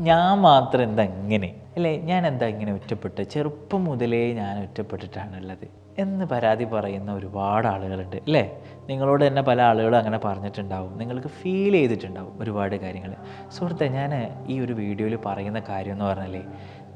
ഞാൻ മാത്രം എന്താ ഇങ്ങനെ? അല്ലേ? ഞാൻ എന്താ ഇങ്ങനെ ഒറ്റപ്പെട്ട്? ചെറുപ്പം മുതലേ ഞാൻ ഒറ്റപ്പെട്ടിട്ടാണുള്ളത്. എന്ന് പരാതി പറയുന്ന ഒരുപാട് ആളുകളുണ്ട് അല്ലേ? നിങ്ങളോട് തന്നെ പല ആളുകളും അങ്ങനെ പറഞ്ഞിട്ടുണ്ടാവും. നിങ്ങൾക്ക് ഫീൽ ചെയ്തിട്ടുണ്ടാവും ഒരുപാട് കാര്യങ്ങൾ സുഹൃത്തെ ഞാൻ ഈ ഒരു വീഡിയോയിൽ പറയുന്ന കാര്യം എന്ന് പറഞ്ഞാലേ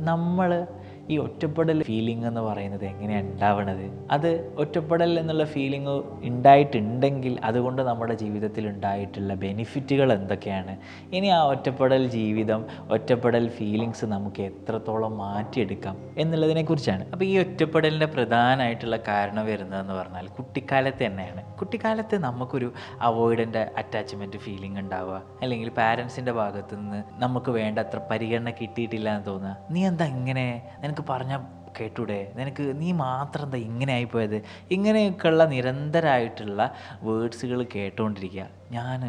നമ്മൾ ഈ ഒറ്റപ്പെടൽ ഫീലിംഗ് എന്ന് പറയുന്നത് എങ്ങനെയാണ് ഉണ്ടാവണത് അത് ഒറ്റപ്പെടൽ എന്നുള്ള ഫീലിംഗ് ഉണ്ടായിട്ടുണ്ടെങ്കിൽ അതുകൊണ്ട് നമ്മുടെ ജീവിതത്തിൽ ഉണ്ടായിട്ടുള്ള ബെനിഫിറ്റുകൾ എന്തൊക്കെയാണ്? ഇനി ആ ഒറ്റപ്പെടൽ ജീവിതം ഒറ്റപ്പെടൽ ഫീലിങ്സ് നമുക്ക് എത്രത്തോളം മാറ്റിയെടുക്കാം എന്നുള്ളതിനെക്കുറിച്ചാണ് അപ്പോൾ ഈ ഒറ്റപ്പെടലിന്റെ പ്രധാനമായിട്ടുള്ള കാരണം വരുന്നതെന്ന് പറഞ്ഞാൽ കുട്ടിക്കാലത്ത് തന്നെയാണ്. കുട്ടിക്കാലത്ത് നമുക്കൊരു അവോയ്ഡന്റ് അറ്റാച്ച്മെന്റ് ഫീലിംഗ് ഉണ്ടാവുക അല്ലെങ്കിൽ പാരൻസിന്റെ ഭാഗത്തു നിന്ന് നമുക്ക് വേണ്ടത്ര പരിഗണന കിട്ടിയിട്ടില്ല എന്ന് തോന്നുക. നീ എന്താ ഇങ്ങനെ? നിനക്ക് പറഞ്ഞാൽ കേട്ടൂടെ? നിനക്ക് നീ മാത്രം എന്താ ഇങ്ങനെ ആയിപ്പോയത്? ഇങ്ങനെയൊക്കെയുള്ള നിരന്തരമായിട്ടുള്ള വേർഡ്സുകൾ കേട്ടുകൊണ്ടിരിക്കുക ഞാൻ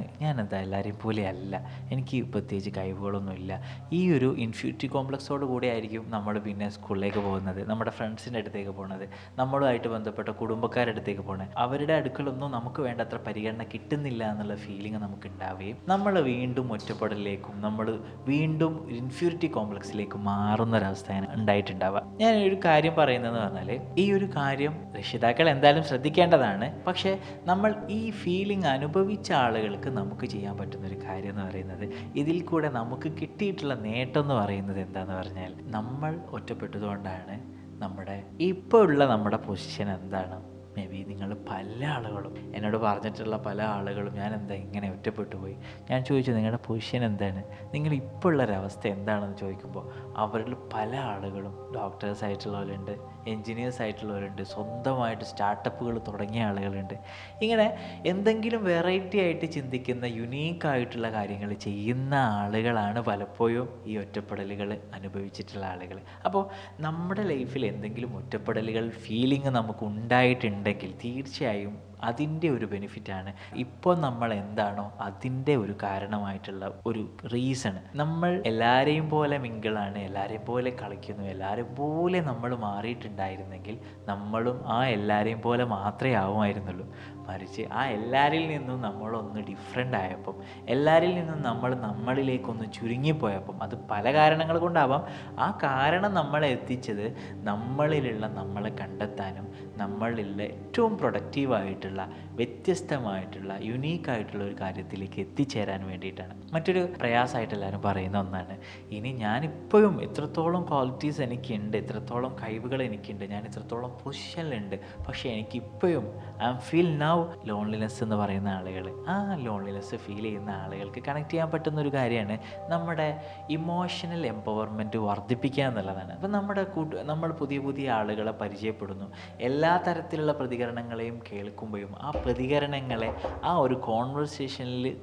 എന്താ എല്ലാവരെയും പോലെയല്ല. എനിക്ക് പ്രത്യേകിച്ച് കഴിവുകളൊന്നുമില്ല. ഈ ഒരു ഇൻഫ്യൂറ്റി കോംപ്ലക്സോട് കൂടി ആയിരിക്കും നമ്മൾ പിന്നെ സ്കൂളിലേക്ക് പോകുന്നത് നമ്മുടെ ഫ്രണ്ട്സിന്റെ അടുത്തേക്ക് പോകുന്നത് നമ്മളുമായിട്ട് ബന്ധപ്പെട്ട കുടുംബക്കാരുടെ അടുത്തേക്ക് പോകുന്നത് അവരുടെ അടുക്കളൊന്നും നമുക്ക് വേണ്ടത്ര പരിഗണന കിട്ടുന്നില്ല എന്നുള്ള ഫീലിംഗ് നമുക്ക് ഉണ്ടാവുകയും നമ്മൾ വീണ്ടും ഒറ്റപ്പെടലിലേക്കും നമ്മൾ വീണ്ടും ഇൻഫ്യൂരിറ്റി കോംപ്ലക്സിലേക്ക് മാറുന്ന ഒരവസ്ഥയാണ് ഉണ്ടായിട്ടുണ്ടാവുക. ഞാൻ ഒരു കാര്യം പറയുന്നതെന്ന് പറഞ്ഞാൽ ഈ ഒരു കാര്യം രക്ഷിതാക്കൾ എന്തായാലും ശ്രദ്ധിക്കേണ്ടതാണ്. പക്ഷേ നമ്മൾ ഈ ഫീലിംഗ് അനുഭവിച്ച ആളുകൾക്ക് നമുക്ക് ചെയ്യാൻ പറ്റുന്ന ഒരു കാര്യം എന്ന് പറയുന്നത് ഇതിൽ കൂടെ നമുക്ക് കിട്ടിയിട്ടുള്ള നേട്ടം എന്ന് പറയുന്നത് എന്താന്ന് പറഞ്ഞാൽ നമ്മൾ ഒറ്റപ്പെട്ടതുകൊണ്ടാണ് നമ്മുടെ ഇപ്പോൾ ഉള്ള നമ്മുടെ പൊസിഷൻ എന്താണ്? മേ ബി നിങ്ങൾ പല ആളുകളും എന്നോട് പറഞ്ഞിട്ടുള്ള പല ആളുകളും ഞാൻ എന്താ ഇങ്ങനെ ഒറ്റപ്പെട്ടു പോയി? ഞാൻ ചോദിച്ചു നിങ്ങളുടെ പൊസിഷൻ എന്താണ്? നിങ്ങൾ ഇപ്പോൾ ഉള്ളൊരവസ്ഥ എന്താണെന്ന് ചോദിക്കുമ്പോൾ അവരിൽ പല ആളുകളും ഡോക്ടേഴ്സ് ആയിട്ടുള്ളവരുണ്ട്. എൻജിനീയേഴ്സ് ആയിട്ടുള്ളവരുണ്ട്. സ്വന്തമായിട്ട് സ്റ്റാർട്ടപ്പുകൾ തുടങ്ങിയ ആളുകളുണ്ട്. ഇങ്ങനെ എന്തെങ്കിലും വെറൈറ്റി ആയിട്ട് ചിന്തിക്കുന്ന യുണീക്കായിട്ടുള്ള കാര്യങ്ങൾ ചെയ്യുന്ന ആളുകളാണ് പലപ്പോഴും ഈ ഒറ്റപ്പെടലുകൾ അനുഭവിച്ചിട്ടുള്ള ആളുകൾ. അപ്പോൾ നമ്മുടെ ലൈഫിൽ എന്തെങ്കിലും ഒറ്റപ്പെടലുകൾ ഫീലിംഗ് നമുക്ക് ഉണ്ടായിട്ടുണ്ടെങ്കിൽ തീർച്ചയായും അതിന്റെ ഒരു ബെനിഫിറ്റാണ്. ഇപ്പോൾ നമ്മൾ എന്താണോ അതിന്റെ ഒരു കാരണമായിട്ടുള്ള ഒരു റീസൺ നമ്മൾ എല്ലാവരെയും പോലെ മിങ്കിളാണ് എല്ലാവരെയും പോലെ കളിക്കുന്നു എല്ലാവരെയും പോലെ നമ്മൾ മാറിയിട്ടുണ്ടായിരുന്നെങ്കിൽ നമ്മളും ആ എല്ലാവരെയും പോലെ മാത്രമേ ആവുമായിരുന്നുള്ളൂ. മറിച്ച് ആ എല്ലാവരിൽ നിന്നും നമ്മളൊന്ന് ഡിഫറെന്റ് ആയപ്പം എല്ലാവരിൽ നിന്നും നമ്മൾ നമ്മളിലേക്കൊന്ന് ചുരുങ്ങിപ്പോയപ്പം അത് പല കാരണങ്ങൾ കൊണ്ടാവാം. ആ കാരണം നമ്മളെ എത്തിച്ചത് നമ്മളിലുള്ള നമ്മളെ കണ്ടെത്താനും നമ്മളിലുള്ള ഏറ്റവും പ്രൊഡക്റ്റീവായിട്ടുള്ള വ്യത്യസ്തമായിട്ടുള്ള യുണീക്കായിട്ടുള്ള ഒരു കാര്യത്തിലേക്ക് എത്തിച്ചേരാൻ വേണ്ടിയിട്ടാണ്. മറ്റൊരു പ്രയാസമായിട്ട് എല്ലാവരും പറയുന്ന ഒന്നാണ് ഇനി ഞാനിപ്പോഴും എത്രത്തോളം ക്വാളിറ്റീസ് എനിക്കുണ്ട് എത്രത്തോളം കഴിവുകൾ എനിക്കുണ്ട് ഞാൻ എത്രത്തോളം പൊസിഷനിലുണ്ട് പക്ഷേ എനിക്കിപ്പോഴും I am feel now loneliness എന്ന് പറയുന്ന ആളുകൾ ആ ലോൺലിനെസ് ഫീൽ ചെയ്യുന്ന ആളുകൾക്ക് കണക്ട് ചെയ്യാൻ പറ്റുന്ന ഒരു കാര്യമാണ് നമ്മുടെ ഇമോഷണൽ എംപവർമെന്റ് വർദ്ധിപ്പിക്കുക എന്നുള്ളതാണ്. അപ്പം നമ്മുടെ കൂട്ട് നമ്മൾ പുതിയ പുതിയ ആളുകളെ പരിചയപ്പെടുന്നു എല്ലാ തരത്തിലുള്ള പ്രതികരണങ്ങളെയും കേൾക്കുമ്പോഴും ആ പ്രതികരണങ്ങളെ ആ ഒരു കോൺവെർസേഷനിൽ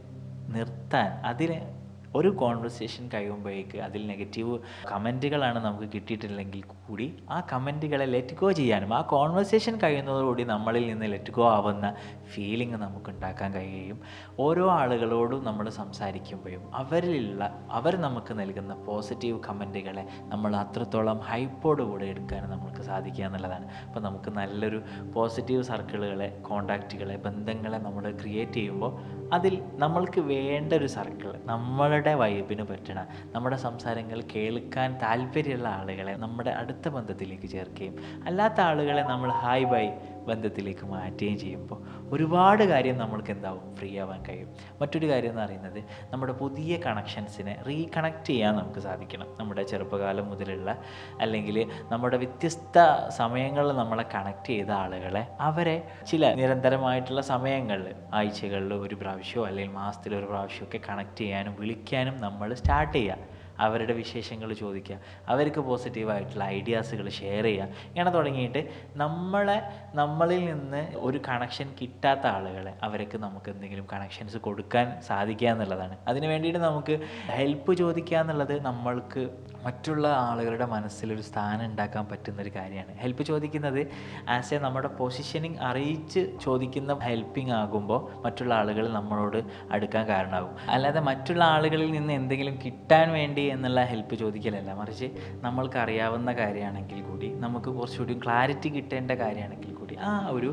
നിർത്താൻ അതിനെ ഒരു കോൺവെർസേഷൻ കഴിയുമ്പോഴേക്ക് അതിൽ നെഗറ്റീവ് കമന്റുകളാണ് നമുക്ക് കിട്ടിയിട്ടില്ലെങ്കിൽ കൂടി ആ കമന്റുകളെ ലെറ്റ് ഗോ ചെയ്യാനും ആ കോൺവെർസേഷൻ കഴിയുന്നതോടുകൂടി നമ്മളിൽ നിന്ന് ലെറ്റ് ഗോ ആവുന്ന ഫീലിംഗ് നമുക്ക് ഉണ്ടാക്കാൻ കഴിയുകയും ഓരോ ആളുകളോടും നമ്മൾ സംസാരിക്കുമ്പോഴും അവരിലുള്ള അവർ നമുക്ക് നൽകുന്ന പോസിറ്റീവ് കമന്റുകളെ നമ്മൾ അത്രത്തോളം ഹൈപ്പോടുകൂടെ എടുക്കാൻ നമുക്ക് സാധിക്കുക എന്നുള്ളതാണ്. അപ്പോൾ നമുക്ക് നല്ലൊരു പോസിറ്റീവ് സർക്കിളുകളെ കോണ്ടാക്റ്റുകളെ ബന്ധങ്ങളെ നമ്മൾ ക്രിയേറ്റ് ചെയ്യുമ്പോൾ അതിൽ നമ്മൾക്ക് വേണ്ട ഒരു സർക്കിൾ നമ്മളുടെ വൈബിന് പറ്റണ നമ്മുടെ സംസാരങ്ങൾ കേൾക്കാൻ താല്പര്യമുള്ള ആളുകളെ നമ്മുടെ അടുത്ത ബന്ധത്തിലേക്ക് ചേർക്കുകയും അല്ലാത്ത ആളുകളെ നമ്മൾ ഹായ് ബൈ ബന്ധത്തിലേക്ക് മാറ്റുകയും ചെയ്യുമ്പോൾ ഒരുപാട് കാര്യം നമ്മൾക്ക് എന്താവും? ഫ്രീ ആവാൻ കഴിയും. മറ്റൊരു കാര്യം എന്ന് പറയുന്നത് നമ്മുടെ പുതിയ കണക്ഷൻസിനെ റീകണക്ട് ചെയ്യാൻ നമുക്ക് സാധിക്കണം. നമ്മുടെ ചെറുപ്പകാലം മുതലുള്ള അല്ലെങ്കിൽ നമ്മുടെ വ്യത്യസ്ത സമയങ്ങളിൽ നമ്മളെ കണക്ട് ചെയ്ത ആളുകളെ അവരെ ചില നിരന്തരമായിട്ടുള്ള സമയങ്ങളിൽ ആഴ്ചകളിൽ ഒരു പ്രാവശ്യമോ അല്ലെങ്കിൽ മാസത്തിൽ ഒരു പ്രാവശ്യമൊക്കെ കണക്ട് ചെയ്യാനും വിളിക്കാനും നമ്മൾ സ്റ്റാർട്ട് ചെയ്യുക. അവരുടെ വിശേഷങ്ങൾ ചോദിക്കുക. അവർക്ക് പോസിറ്റീവായിട്ടുള്ള ഐഡിയാസുകൾ ഷെയർ ചെയ്യുക. ഇങ്ങനെ തുടങ്ങിയിട്ട് നമ്മളെ നമ്മളിൽ നിന്ന് ഒരു കണക്ഷൻ കിട്ടാത്ത ആളുകളെ അവർക്ക് നമുക്ക് എന്തെങ്കിലും കണക്ഷൻസ് കൊടുക്കാൻ സാധിക്കുക എന്നുള്ളതാണ്. അതിന് വേണ്ടിയിട്ട് നമുക്ക് ഹെൽപ്പ് ചോദിക്കുക എന്നുള്ളത് നമ്മൾക്ക് മറ്റുള്ള ആളുകളുടെ മനസ്സിലൊരു സ്ഥാനം ഉണ്ടാക്കാൻ പറ്റുന്നൊരു കാര്യമാണ്. ഹെൽപ്പ് ചോദിക്കുന്നത് ആസ് എ നമ്മുടെ പൊസിഷനിങ് അറിയിച്ച് ചോദിക്കുന്ന ഹെൽപ്പിംഗ് ആകുമ്പോൾ മറ്റുള്ള ആളുകൾ നമ്മളോട് അടുക്കാൻ കാരണമാകും. അല്ലാതെ മറ്റുള്ള ആളുകളിൽ നിന്ന് എന്തെങ്കിലും കിട്ടാൻ വേണ്ടി എന്നുള്ള ഹെൽപ്പ് ചോദിക്കലല്ല. മറിച്ച് നമ്മൾക്ക് അറിയാവുന്ന കാര്യമാണെങ്കിൽ കൂടി നമുക്ക് കുറച്ചുകൂടി ക്ലാരിറ്റി കിട്ടേണ്ട കാര്യമാണെങ്കിൽ കൂടി ആ ഒരു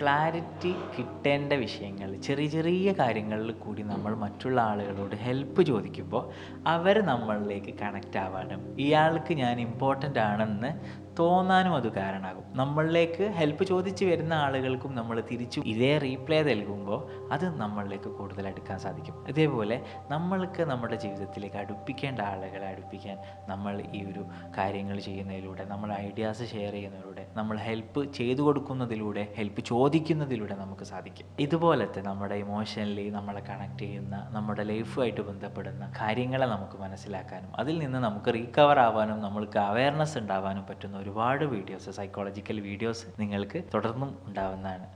ക്ലാരിറ്റി കിട്ടേണ്ട വിഷയങ്ങൾ ചെറിയ ചെറിയ കാര്യങ്ങളിൽ കൂടി നമ്മൾ മറ്റുള്ള ആളുകളോട് ഹെൽപ്പ് ചോദിക്കുമ്പോൾ അവർ നമ്മളിലേക്ക് കണക്റ്റ് ആവാനും ഇയാൾക്ക് ഞാൻ ഇമ്പോർട്ടന്റ് ആണെന്ന് തോന്നാനും അത് കാരണമാകും നമ്മളിലേക്ക് ഹെൽപ്പ് ചോദിച്ച് വരുന്ന ആളുകൾക്കും നമ്മൾ തിരിച്ചു ഇതേ റീപ്ലൈ നൽകുമ്പോൾ അത് നമ്മളിലേക്ക് കൂടുതൽ അടുക്കാൻ സാധിക്കും. ഇതേപോലെ നമ്മൾക്ക് നമ്മുടെ ജീവിതത്തിലേക്ക് അടുപ്പിക്കേണ്ട ആളുകളെ അടുപ്പിക്കാൻ നമ്മൾ ഈ ഒരു കാര്യങ്ങൾ ചെയ്യുന്നതിലൂടെ നമ്മൾ ഐഡിയാസ് ഷെയർ ചെയ്യുന്നതിലൂടെ നമ്മൾ ഹെൽപ്പ് ചെയ്തു കൊടുക്കുന്നതിലൂടെ ഹെൽപ്പ് ചോദിക്കുന്നതിലൂടെ നമുക്ക് സാധിക്കും. ഇതുപോലത്തെ നമ്മുടെ ഇമോഷണലി നമ്മളെ കണക്ട് ചെയ്യുന്ന നമ്മുടെ ലൈഫുമായിട്ട് ബന്ധപ്പെടുന്ന കാര്യങ്ങളെ നമുക്ക് മനസ്സിലാക്കാനും അതിൽ നിന്ന് നമുക്ക് റീകവർ ആവാനും നമ്മൾക്ക് അവയർനെസ് ഉണ്ടാവാനും പറ്റുന്ന ഒരുപാട് വീഡിയോസ് സൈക്കോളജിക്കൽ വീഡിയോസ് നിങ്ങൾക്ക് തുടർന്നും ഉണ്ടാവുന്നതാണ്.